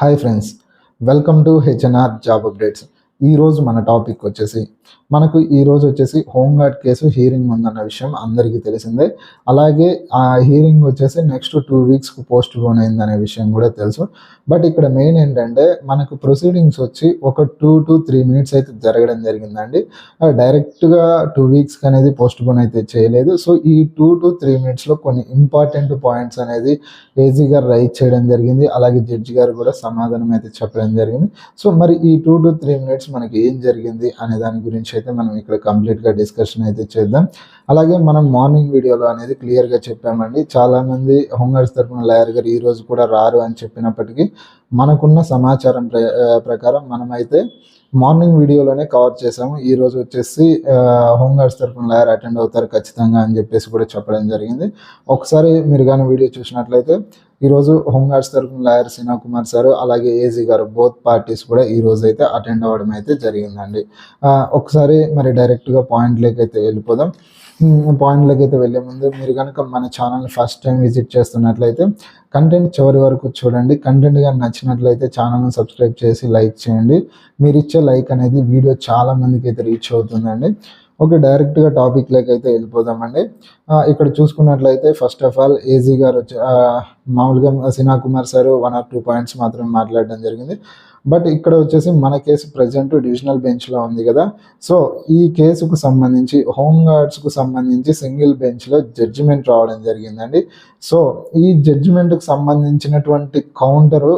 Hi friends, welcome to HNR Job Updates. ఈరోజు మన topic వచ్చేసి మనకు ఈరోజు వచ్చేసి హోంగార్డ్ కేసు హీరింగ్ ఉందన్న విషయం అందరికీ తెలిసిందే. అలాగే ఆ హీరింగ్ వచ్చేసి నెక్స్ట్ టూ వీక్స్కి పోస్ట్ పోన్ అయిందనే విషయం కూడా తెలుసు. బట్ ఇక్కడ మెయిన్ ఏంటంటే మనకు ప్రొసీడింగ్స్ వచ్చి ఒక టూ టు త్రీ మినిట్స్ అయితే జరగడం జరిగిందండి. డైరెక్ట్గా టూ వీక్స్కి అనేది పోస్ట్ పోన్ అయితే చేయలేదు. సో ఈ టూ టు త్రీ మినిట్స్లో కొన్ని ఇంపార్టెంట్ పాయింట్స్ అనేది ఏజీ గారు రైట్ చేయడం జరిగింది. అలాగే జడ్జి గారు కూడా సమాధానం అయితే చెప్పడం జరిగింది. సో మరి ఈ టూ టు త్రీ మినిట్స్ మనకి ఏం జరిగింది అనే దాని గురించి అయితే మనం ఇక్కడ కంప్లీట్గా డిస్కషన్ అయితే చేద్దాం. అలాగే మనం మార్నింగ్ వీడియోలో అనేది క్లియర్గా చెప్పామండి. చాలామంది హోంగార్డ్స్ తరఫున లాయర్ గారు ఈరోజు కూడా రారు అని చెప్పినప్పటికీ మనకున్న సమాచారం ప్ర ప్రకారం మనమైతే మార్నింగ్ వీడియోలోనే కవర్ చేసాము ఈ రోజు వచ్చేసి హోంగార్డ్స్ తరఫున లాయర్ అటెండ్ అవుతారు ఖచ్చితంగా అని చెప్పేసి కూడా చెప్పడం జరిగింది. ఒకసారి మీరు కానీ వీడియో చూసినట్లయితే ఈరోజు హోంగార్డ్స్ తరఫున లాయర్ సినా కుమార్ సార్ అలాగే ఏజీ గారు బోత్ పార్టీస్ కూడా ఈ రోజు అయితే అటెండ్ అవ్వడం అయితే జరిగిందండి. ఒకసారి మరి డైరెక్ట్గా పాయింట్లోకి అయితే వెళ్ళిపోదాం. పాయింట్లోకి అయితే వెళ్ళే ముందు మీరు కనుక మన ఛానల్ ఫస్ట్ టైం విజిట్ చేస్తున్నట్లయితే కంటెంట్ చివరి వరకు చూడండి. కంటెంట్ కానీ నచ్చినట్లయితే ఛానల్ని సబ్స్క్రైబ్ చేసి లైక్ చేయండి. మీరు ఇచ్చే లైక్ అనేది వీడియో చాలా మందికి అయితే రీచ్ అవుతుందండి. ఓకే డైరెక్ట్గా టాపిక్లోకి అయితే వెళ్ళిపోదామండి ఇక్కడ చూసుకున్నట్లయితే ఫస్ట్ ఆఫ్ ఆల్ ఏజీ గారు వచ్చి మామూలుగా Sina Kumar sir one or two points మాత్రమే మాట్లాడడం జరిగింది. బట్ ఇక్కడ వచ్చేసి మన కేసు ప్రజెంట్ డివిజనల్ బెంచ్లో ఉంది కదా. సో ఈ కేసుకు సంబంధించి హోంగార్డ్స్కు సంబంధించి సింగిల్ బెంచ్లో జడ్జిమెంట్ రావడం జరిగిందండి. సో ఈ జడ్జిమెంట్కి సంబంధించినటువంటి కౌంటర్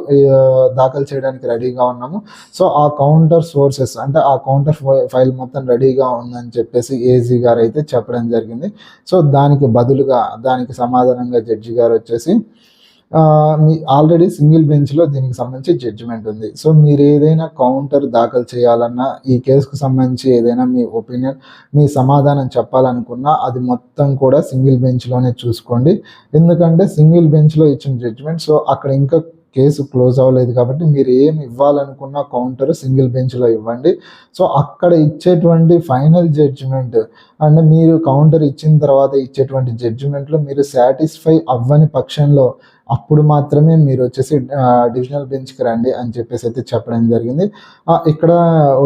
దాఖలు చేయడానికి రెడీగా ఉన్నాము. సో ఆ కౌంటర్ సోర్సెస్ అంటే ఆ కౌంటర్ ఫైల్ మొత్తం రెడీగా ఉందని చెప్పేసి ఏజీ గారు అయితే చెప్పడం జరిగింది. సో దానికి బదులుగా దానికి సమాధానంగా జడ్జి గారు వచ్చేసి మీ ఆల్రెడీ సింగిల్ బెంచ్లో దీనికి సంబంధించి జడ్జిమెంట్ ఉంది. సో మీరు ఏదైనా కౌంటర్ దాఖలు చేయాలన్నా ఈ కేసుకు సంబంధించి ఏదైనా మీ ఒపీనియన్ మీ సమాధానం చెప్పాలనుకున్నా అది మొత్తం కూడా సింగిల్ బెంచ్లోనే చూసుకోండి. ఎందుకంటే సింగిల్ బెంచ్లో ఇచ్చిన జడ్జిమెంట్ సో అక్కడ ఇంకా కేసు క్లోజ్ అవ్వలేదు కాబట్టి మీరు ఏమి ఇవ్వాలనుకున్న కౌంటర్ సింగిల్ బెంచ్లో ఇవ్వండి. సో అక్కడ ఇచ్చేటువంటి ఫైనల్ జడ్జిమెంట్ అండ్ మీరు కౌంటర్ ఇచ్చిన తర్వాత ఇచ్చేటువంటి జడ్జిమెంట్లో మీరు సాటిస్ఫై అవ్వని పక్షంలో అప్పుడు మాత్రమే మీరు వచ్చేసి డివిజనల్ బెంచ్కి రండి అని చెప్పేసి అయితే చెప్పడం జరిగింది. ఇక్కడ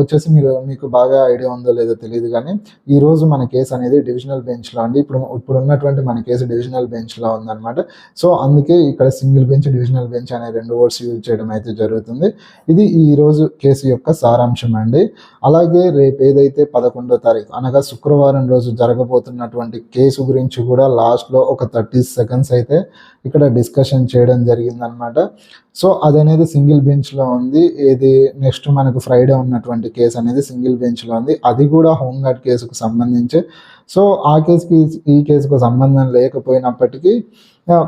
వచ్చేసి మీరు మీకు బాగా ఐడియా ఉందో లేదో తెలియదు కానీ ఈరోజు మన కేసు అనేది డివిజనల్ బెంచ్లో అండి. ఇప్పుడు ఇప్పుడు ఉన్నటువంటి మన కేసు డివిజనల్ బెంచ్లో ఉందన్నమాట. సో అందుకే ఇక్కడ సింగిల్ బెంచ్ డివిజనల్ బెంచ్ అనే రెండు వర్డ్స్ యూజ్ చేయడం అయితే జరుగుతుంది. ఇది ఈరోజు కేసు యొక్క సారాంశం అండి. అలాగే రేపు ఏదైతే పదకొండో తారీఖు అనగా శుక్రవారం రోజు జరగబోతున్నటువంటి కేసు గురించి కూడా లాస్ట్లో ఒక థర్టీ సెకండ్స్ అయితే ఇక్కడ డిస్కషన్ చేయడం జరిగిందనమాట. సో అది అనేది సింగిల్ బెంచ్లో ఉంది. ఇది నెక్స్ట్ మనకు ఫ్రైడే ఉన్నటువంటి కేసు అనేది సింగిల్ బెంచ్లో ఉంది. అది కూడా హోంగార్డ్ కేసుకు సంబంధించి. సో ఆ కేసుకి ఈ కేసుకు సంబంధం లేకపోయినప్పటికీ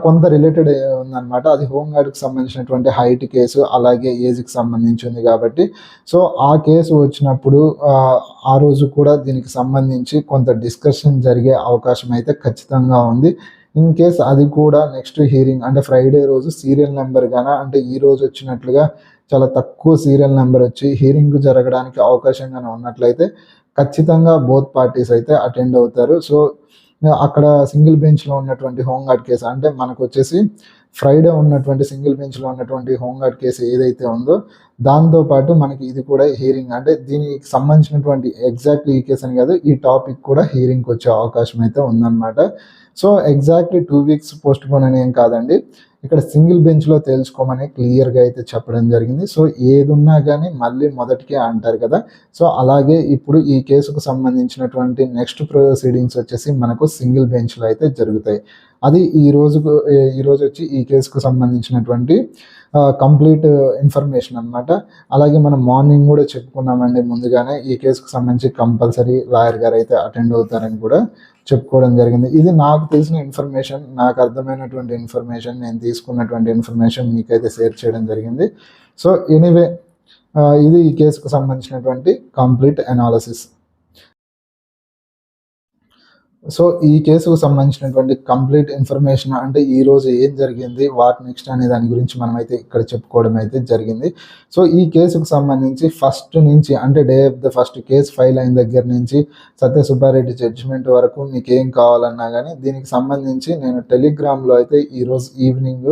కొంత రిలేటెడ్ ఉందన్నమాట అది హోంగార్డ్కి సంబంధించినటువంటి హైట్ కేసు అలాగే ఏజ్కి సంబంధించింది కాబట్టి. సో ఆ కేసు వచ్చినప్పుడు ఆ రోజు కూడా దీనికి సంబంధించి కొంత డిస్కషన్ జరిగే అవకాశం అయితే ఖచ్చితంగా ఉంది. ఇన్ కేస్ అది కూడా నెక్స్ట్ హీరింగ్ అంటే ఫ్రైడే రోజు సీరియల్ నెంబర్ గాన అంటే ఈ రోజు వచ్చినట్లుగా చాలా తక్కువ సీరియల్ నెంబర్ వచ్చి హీరింగ్ జరగడానికి అవకాశం కానీ ఉన్నట్లయితే ఖచ్చితంగా బోత్ పార్టీస్ అయితే అటెండ్ అవుతారు. సో అక్కడ సింగిల్ బెంచ్లో ఉన్నటువంటి హోంగార్డ్ కేసు అంటే మనకు వచ్చేసి ఫ్రైడే ఉన్నటువంటి సింగిల్ బెంచ్లో ఉన్నటువంటి హోంగార్డ్ కేసు ఏదైతే ఉందో దాంతోపాటు మనకి ఇది కూడా హీరింగ్. అంటే దీనికి సంబంధించినటువంటి ఎగ్జాక్ట్లీ ఈ కేసు అని కాదు ఈ టాపిక్ కూడా హీరింగ్కి వచ్చే అవకాశం అయితే ఉందన్నమాట. So exactly two weeks postpone అని ఏం కాదండి. ఇక్కడ సింగిల్ బెంచ్లో తేల్చుకోమని క్లియర్గా అయితే చెప్పడం జరిగింది. సో ఏది ఉన్నా కానీ మళ్ళీ మొదటికే అంటారు కదా. సో అలాగే ఇప్పుడు ఈ కేసుకు సంబంధించినటువంటి నెక్స్ట్ ప్రొసీడింగ్స్ వచ్చేసి మనకు సింగిల్ బెంచ్లో అయితే జరుగుతాయి. అది ఈ రోజుకు ఈ రోజు వచ్చి ఈ కేసుకు సంబంధించినటువంటి కంప్లీట్ ఇన్ఫర్మేషన్ అనమాట అలాగే మనం మార్నింగ్ కూడా చెప్పుకున్నామండి ముందుగానే ఈ కేసుకు సంబంధించి కంపల్సరీ లాయర్ గారు అయితే అటెండ్ అవుతారని కూడా చెప్పుకోవడం జరిగింది. ఇది నాకు తెలిసిన ఇన్ఫర్మేషన్ నాకు అర్థమైనటువంటి ఇన్ఫర్మేషన్ నేను తీసుకున్నటువంటి ఇన్ఫర్మేషన్ మీకైతే షేర్ చేయడం జరిగింది. సో ఎనీవే ఇది ఈ కేసుకు సంబంధించినటువంటి కంప్లీట్ అనాలసిస్. సో ఈ కేసుకు సంబంధించినటువంటి కంప్లీట్ ఇన్ఫర్మేషన్ అంటే ఈ రోజు ఏం జరిగింది వాట్ నెక్స్ట్ అనే దాని గురించి మనమైతే ఇక్కడ చెప్పుకోవడం అయితే జరిగింది. సో ఈ కేసుకు సంబంధించి ఫస్ట్ నుంచి అంటే day of the first case file అయిన దగ్గర నుంచి సత్య సుబ్బారెడ్డి జడ్జిమెంట్ వరకు మీకు ఏం కావాలన్నా కానీ దీనికి సంబంధించి నేను టెలిగ్రామ్లో అయితే ఈరోజు ఈవినింగ్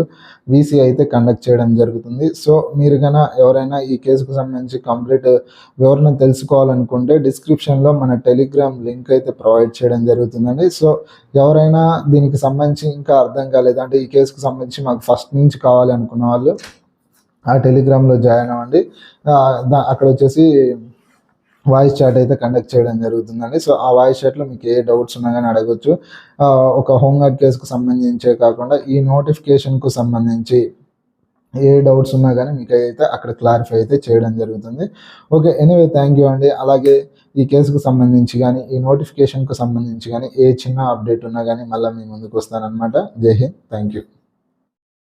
వీసీ అయితే కండక్ట్ చేయడం జరుగుతుంది. సో మీరు కన్నా ఎవరైనా ఈ కేసుకు సంబంధించి కంప్లీట్ వివరణ తెలుసుకోవాలనుకుంటే డిస్క్రిప్షన్లో మన టెలిగ్రామ్ లింక్ అయితే ప్రొవైడ్ చేయడం జరుగుతుంది. జరుగుతుందండి. సో ఎవరైనా దీనికి సంబంధించి ఇంకా అర్థం కాలేదు. అంటే ఈ కేసుకు సంబంధించి మాకు ఫస్ట్ నుంచి కావాలి అనుకున్న వాళ్ళు ఆ టెలిగ్రామ్లో జాయిన్ అవ్వండి. దా- అక్కడ వచ్చేసి వాయిస్ చాట్ అయితే కండక్ట్ చేయడం జరుగుతుందండి. సో ఆ వాయిస్ చాట్లో మీకు ఏ డౌట్స్ ఉన్నా కానీ అడగొచ్చు. ఒక హోంగార్డ్ కేసుకు సంబంధించే కాకుండా ఈ నోటిఫికేషన్కు సంబంధించి ఏ డౌట్స్ ఉన్నా కానీ మీకు అయితే అక్కడ క్లారిఫై అయితే చేయడం జరుగుతుంది. ఓకే ఎనీవే థ్యాంక్ యూ అండి. అలాగే ఈ కేసుకు సంబంధించి కానీ ఈ నోటిఫికేషన్కు సంబంధించి కానీ ఏ చిన్న అప్డేట్ ఉన్నా కానీ మళ్ళీ మీ ముందుకు వస్తానన్నమాట. జై హింద్. Thank you.